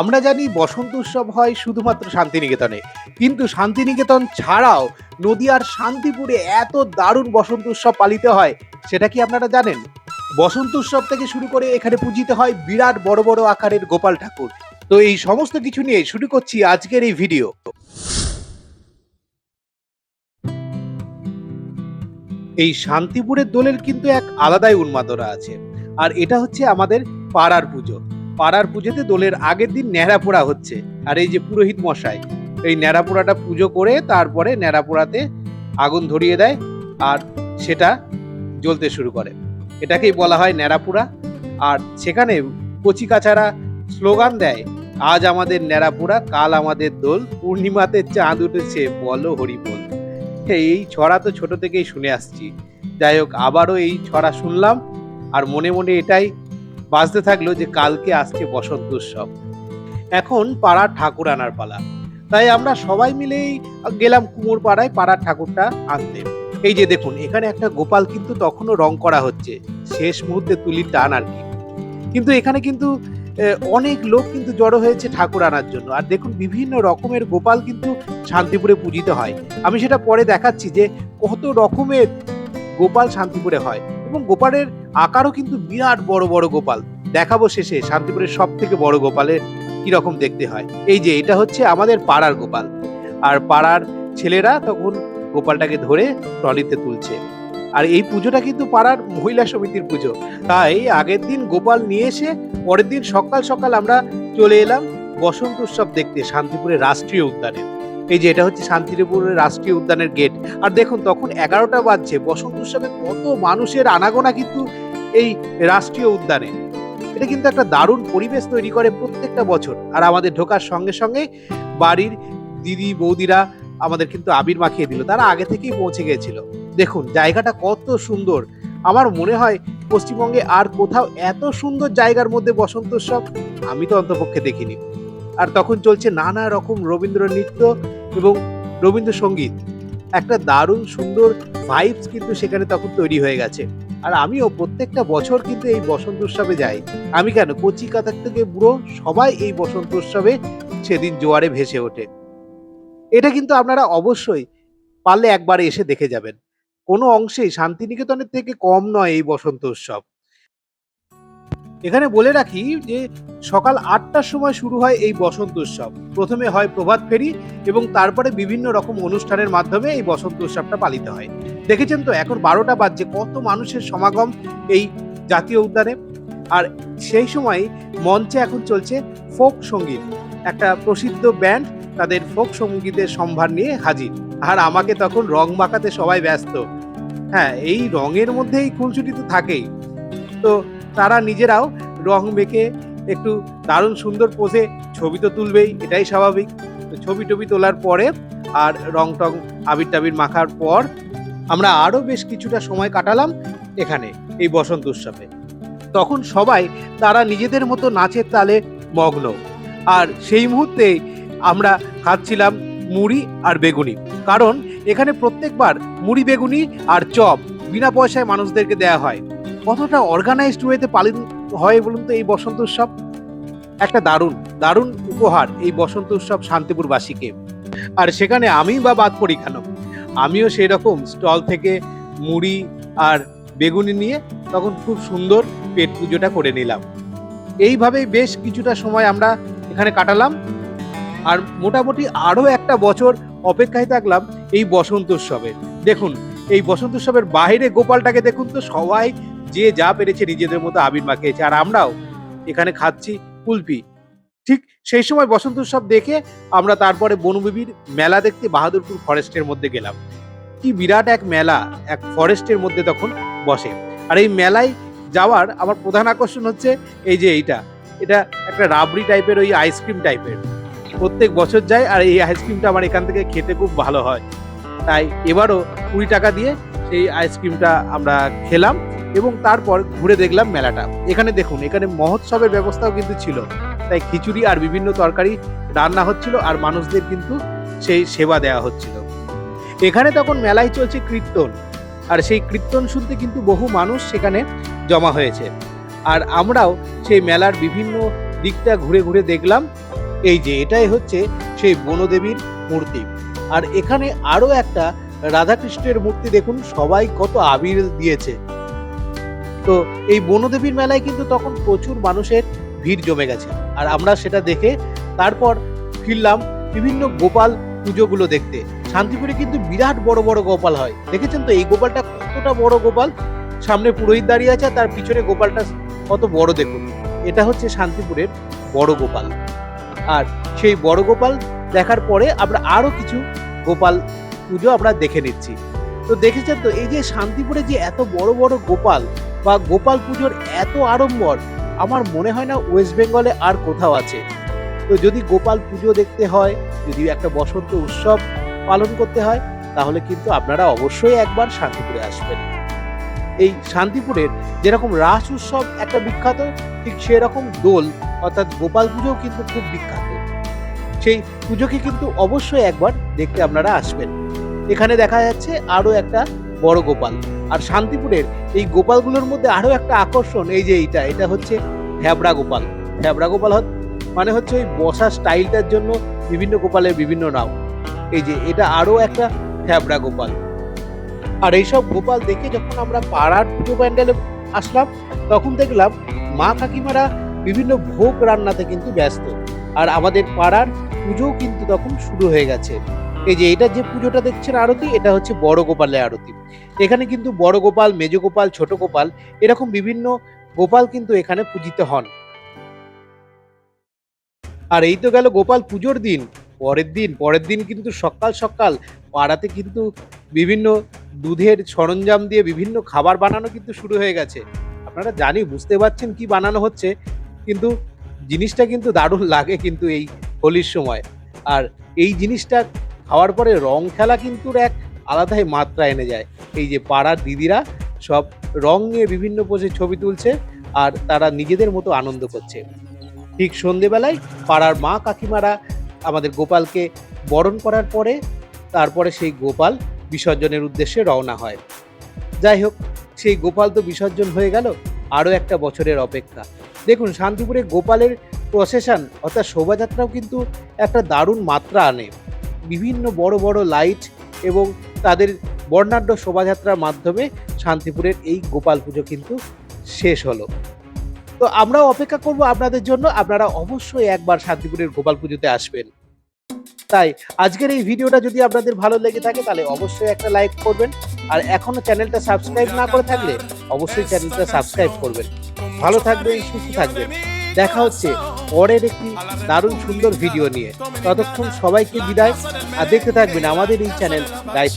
আমরা জানি বসন্ত উৎসব হয় শুধুমাত্র শান্তিনিকেতনে। কিন্তু শান্তিনিকেতন ছাড়াও নদিয়ার শান্তিপুরে এত দারুণ বসন্ত উৎসব পালিত হয়, সেটা কি আপনারা জানেন? বসন্ত উৎসব থেকে শুরু করে এখানে পূজিত হয় বিরাট বড় বড় আকারের গোপাল ঠাকুর। তো এই সমস্ত কিছু নিয়ে শুরু করছি আজকের এই ভিডিও। এই শান্তিপুরের দোলের কিন্তু এক আলাদাই উন্মাদনা আছে। আর এটা হচ্ছে আমাদের পাড়ার পুজো। পাড়ার পুজোতে দোলের আগের দিন ন্যাড়া পোড়া হচ্ছে। আর এই যে পুরোহিত মশাই, এই ন্যাড়া পোড়াটা পুজো করে তারপরে ন্যাড়া পোড়াতে আগুন ধরিয়ে দেয় আর সেটা জ্বলতে শুরু করে। এটাকেই বলা হয় ন্যাড়া পোড়া আর সেখানে কচি কাচারা স্লোগান দেয়, আজ আমাদের ন্যাড়া পোড়া কাল আমাদের দোল, পূর্ণিমাতে চাঁদ উঠেছে, বলো হরি বল এই ছড়া তো ছোট থেকেই শুনে আসছি। যাই হোক, আবারও এই ছড়া শুনলাম। আর মনে মনে এটাই বাজতে থাকল যে কালকে আসছে বসন্ত উৎসব। এখন পাড়ার ঠাকুর আনার পালা। তাই আমরা সবাই মিলেই গেলাম কুমোর পাড়ায় পাড়ার ঠাকুরটা আনতে। এই যে দেখুন, এখানে একটা গোপাল কিন্তু তখনও রং করা হচ্ছে। শেষ মুহূর্তে তুলির টান আর কি। কিন্তু এখানে কিন্তু অনেক লোক কিন্তু জড়ো হয়েছে ঠাকুর আনার জন্য। আর দেখুন, বিভিন্ন রকমের গোপাল কিন্তু শান্তিপুরে পূজিত হয়। আমি সেটা পরে দেখাচ্ছি যে কত রকমের গোপাল শান্তিপুরে হয়। এবং গোপালের আকারও কিন্তু বিরাট বড় বড় গোপাল। দেখাবো শেষে শান্তিপুরের সব থেকে বড় গোপালের কীরকম দেখতে হয়। এই যে, এটা হচ্ছে আমাদের পাড়ার গোপাল। আর পাড়ার ছেলেরা তখন গোপালটাকে ধরে ট্রলিতে তুলছে। আর এই পুজোটা কিন্তু পাড়ার মহিলা সমিতির পুজো। তাই আগের দিন গোপাল নিয়ে এসে পরের দিন সকাল সকাল আমরা চলে এলাম বসন্ত উৎসব দেখতে, শান্তিপুরের রাষ্ট্রীয় উদ্যানে। এই যে, এটা হচ্ছে শান্তিপুরের রাষ্ট্রীয় উদ্যানের গেট আর দেখুন, তখন এগারোটা বাজছে। বসন্ত উৎসবে কত মানুষের আনাগোনা কিন্তু এই রাষ্ট্রীয় উদ্যানে। এটা কিন্তু একটা দারুণ পরিবেশ তৈরি করে প্রত্যেকটা বছর। আর আমাদের ঢোকার সঙ্গে সঙ্গে বাড়ির দিদি, বৌদিরা আমাদের কিন্তু আবির মাখিয়ে দিল। তারা আগে থেকেই পৌঁছে গিয়েছিল দেখুন, জায়গাটা কত সুন্দর। আমার মনে হয় পশ্চিমবঙ্গে আর কোথাও এত সুন্দর জায়গার মধ্যে বসন্ত উৎসব আমি তো অন্তপক্ষে দেখিনি। আর তখন চলছে নানা রকম রবীন্দ্র নৃত্য এবং রবীন্দ্রসঙ্গীত। একটা দারুণ সুন্দর ভাইবস কিন্তু সেখানে তখন তৈরি হয়ে গেছে। আর আমিও প্রত্যেকটা বছর কিন্তু এই বসন্ত উৎসবে যাই। আমি কেন? কচি কাতার থেকে বুড়ো সবাই এই বসন্ত উৎসবে সেদিন জোয়ারে ভেসে ওঠে। এটা কিন্তু আপনারা অবশ্যই পারলে একবার এসে দেখে যাবেন। কোনো অংশেই শান্তিনিকেতনের থেকে কম নয় এই বসন্ত উৎসব। এখানে বলে রাখি যে সকাল আটটার সময় শুরু হয় এই বসন্ত উৎসব। প্রথমে হয় প্রভাত ফেরি এবং তারপরে বিভিন্ন রকম অনুষ্ঠানের মাধ্যমে এই বসন্ত উৎসবটা পালিত হয়। দেখেছেন তো, এখন বারোটা বাজছে, কত মানুষের সমাগম এই জাতীয় উদ্যানে। আর সেই সময় মঞ্চে এখন চলছে ফোক সংগীত। একটা প্রসিদ্ধ ব্যান্ড তাদের ফোক সঙ্গীতের সম্ভার নিয়ে হাজির। আর আমাকে তখন রং মাখাতে সবাই ব্যস্ত। হ্যাঁ এই রঙের মধ্যেই খুনসুটি তো থাকেই। তো তারা নিজেরাও রং মেখে একটু দারুণ সুন্দর পোজে ছবি তো তুলবেই, এটাই স্বাভাবিক। ছবি টবি তোলার পরে আর রং টং আবির টাবির মাখার পর আমরা আরও বেশ কিছুটা সময় কাটালাম এখানে, এই বসন্ত উৎসবে। তখন সবাই তারা নিজেদের মতো নাচের তালে মগ্ন। আর সেই মুহূর্তে আমরা খাচ্ছিলাম মুড়ি আর বেগুনি। কারণ এখানে প্রত্যেকবার মুড়ি, বেগুনি আর চপ বিনা পয়সায় মানুষদেরকে দেয়া হয়। কতটা অর্গানাইজড ওয়েতে পালিত হয় বলুন তো এই বসন্ত উৎসব? একটা দারুণ দারুণ উপহার এই বসন্ত উৎসব শান্তিপুরবাসীকে। আর সেখানে আমি বা বাদ পড়ি কেন? আমিও সেই রকম স্টল থেকে মুড়ি আর বেগুনি নিয়ে তখন খুব সুন্দর পেট পুজোটা করে নিলাম। এইভাবেই বেশ কিছুটা সময় আমরা এখানে কাটালাম। আর মোটামুটি আরও একটা বছর অপেক্ষায় থাকলাম এই বসন্ত উৎসবে। দেখুন, এই বসন্ত উৎসবের বাইরে গোপালটাকে দেখুন তো সবাই যে যা পেরেছে নিজেদের মতো আবির মাখিয়েছে। আর আমরাও এখানে খাচ্ছি কুলফি। ঠিক সেই সময় বসন্ত উৎসব দেখে আমরা তারপরে বনবিবির মেলা দেখতে বাহাদুরপুর ফরেস্টের মধ্যে গেলাম। কি বিরাট এক মেলা, এক ফরেস্টের মধ্যে তখন বসে। আর এই মেলায় যাওয়ার আমার প্রধান আকর্ষণ হচ্ছে এই যে এইটা। এটা একটা রাবড়ি টাইপের ওই আইসক্রিম টাইপের প্রত্যেক বছর যায় আর এই আইসক্রিমটা আমার এখান থেকে খেতে খুব ভালো হয়। তাই এবারও কুড়ি টাকা দিয়ে সেই আইসক্রিমটা আমরা খেলাম। এবং তারপর ঘুরে দেখলাম মেলাটা। এখানে দেখুন, এখানে মহোৎসবের ব্যবস্থাও কিন্তু ছিল। তাই খিচুড়ি আর বিভিন্ন তরকারি রান্না হচ্ছিল আর মানুষদের কিন্তু সেই সেবা দেওয়া হচ্ছিল। এখানে তখন মেলায় চলছে কীর্তন। আর সেই কীর্তন শুনতে কিন্তু বহু মানুষ সেখানে জমা হয়েছে। আর আমরাও সেই মেলার বিভিন্ন দিকটা ঘুরে ঘুরে দেখলাম। এই যে, এটাই হচ্ছে সেই বনদেবীর মূর্তি। আর এখানে আরও একটা রাধাকৃষ্ণের মূর্তি দেখুন, সবাই কত আবির দিয়েছে। তো এই বনদেবীর মেলায় কিন্তু তখন প্রচুর মানুষের ভিড় জমে গেছে। আর আমরা সেটা দেখে তারপর ফিরলাম বিভিন্ন গোপাল পুজোগুলো দেখতে। শান্তিপুরে কিন্তু বিরাট বড় বড় গোপাল হয়। দেখেছেন তো এই গোপালটা কতটা বড় গোপাল? সামনে পুরোহিত দাঁড়িয়ে আছে তার পিছনে গোপালটা কত বড় দেখুন। এটা হচ্ছে শান্তিপুরের বড় গোপাল। আর সেই বড় গোপাল দেখার পরে আমরা আরও কিছু গোপাল পুজো আমরা দেখে নিচ্ছি। তো দেখেছেন তো এই যে শান্তিপুরে যে এত বড় বড় গোপাল বা গোপাল পুজোর এত আড়ম্বর, আমার মনে হয় না ওয়েস্ট বেঙ্গলে আর কোথাও আছে। তো যদি গোপাল পুজো দেখতে হয়, যদি একটা বসন্ত উৎসব পালন করতে হয়, তাহলে কিন্তু আপনারা অবশ্যই একবার শান্তিপুরে আসবেন। এই শান্তিপুরের যেরকম রাস উৎসব একটা বিখ্যাত, ঠিক সেরকম দোল, অর্থাৎ গোপাল পুজোও কিন্তু খুব বিখ্যাত। সেই পুজোকে কিন্তু অবশ্যই একবার দেখতে আপনারা আসবেন। এখানে দেখা যাচ্ছে আরও একটা বড় গোপাল। আর শান্তিপুরের এই গোপালগুলোর মধ্যে আরও একটা আকর্ষণ, এই যে এইটা, এটা হচ্ছে থ্যাবড়া গোপাল। থ্যাবড়া গোপাল মানে হচ্ছে ওই বসার স্টাইলটার জন্য বিভিন্ন গোপালের বিভিন্ন নাম। এই যে এটা আরও একটা থ্যাবড়া গোপাল। আর এইসব গোপাল দেখে যখন আমরা পাড়ার পুজো প্যান্ডেলে আসলাম, তখন দেখলাম মা কাকিমারা বিভিন্ন ভোগ রান্নাতে কিন্তু ব্যস্ত। আর আমাদের পাড়ার পুজোও কিন্তু তখন শুরু হয়ে গেছে। এই যে এটা যে পুজোটা দেখছেন আরতি, এটা হচ্ছে বড় গোপালের আরতি। এখানে কিন্তু বড় গোপাল, মেজ গোপাল, ছোট গোপাল, এরকম বিভিন্ন গোপাল কিন্তু এখানে পূজিত হন। আর এই তো গেল গোপাল পুজোর দিন। পরের দিন পরের দিন কিন্তু সকাল সকাল পাড়াতে কিন্তু বিভিন্ন দুধের সরঞ্জাম দিয়ে বিভিন্ন খাবার বানানো কিন্তু শুরু হয়ে গেছে। আপনারা জানি, বুঝতে পারছেন কি বানানো হচ্ছে, কিন্তু জিনিসটা কিন্তু দারুণ লাগে কিন্তু এই হোলির সময়। আর এই জিনিসটা খাওয়ার পরে রং খেলা কিন্তু এক আলাদাই মাত্রা এনে যায়। এই যে পাড়ার দিদিরা সব রং নিয়ে বিভিন্ন পোজে ছবি তুলছে আর তারা নিজেদের মতো আনন্দ করছে। ঠিক সন্ধেবেলায় পাড়ার মা কাকিমারা আমাদের গোপালকে বরণ করার পরে তারপরে সেই গোপাল বিসর্জনের উদ্দেশ্যে রওনা হয়। যাই হোক, সেই গোপাল তো বিসর্জন হয়ে গেল আরও একটা বছরের অপেক্ষা। দেখুন, শান্তিপুরে গোপালের প্রসেশন অর্থাৎ শোভাযাত্রাও কিন্তু একটা দারুণ মাত্রা আনে। বিভিন্ন বড় বড় লাইট এবং তাদের বর্ণাঢ্য শোভাযাত্রার মাধ্যমে শান্তিপুরের এই গোপাল পুজো কিন্তু শেষ হলো। তো আমরাও অপেক্ষা করব আপনাদের জন্য, আপনারা অবশ্যই একবার শান্তিপুরের গোপাল পুজোতে আসবেন। তাই আজকের এই ভিডিওটা যদি আপনাদের ভালো লেগে থাকে তাহলে অবশ্যই একটা লাইক করবেন, আর এখনও চ্যানেলটা সাবস্ক্রাইব না করে থাকলে অবশ্যই চ্যানেলটা সাবস্ক্রাইব করবেন। ভালো থাকবেন, সুস্থ থাকবেন। দেখা হচ্ছে পরের একটি দারুণ সুন্দর ভিডিও নিয়ে। ততক্ষণ সবাইকে বিদায়, আর দেখতে থাকবেন আমাদের এই চ্যানেল লাইভ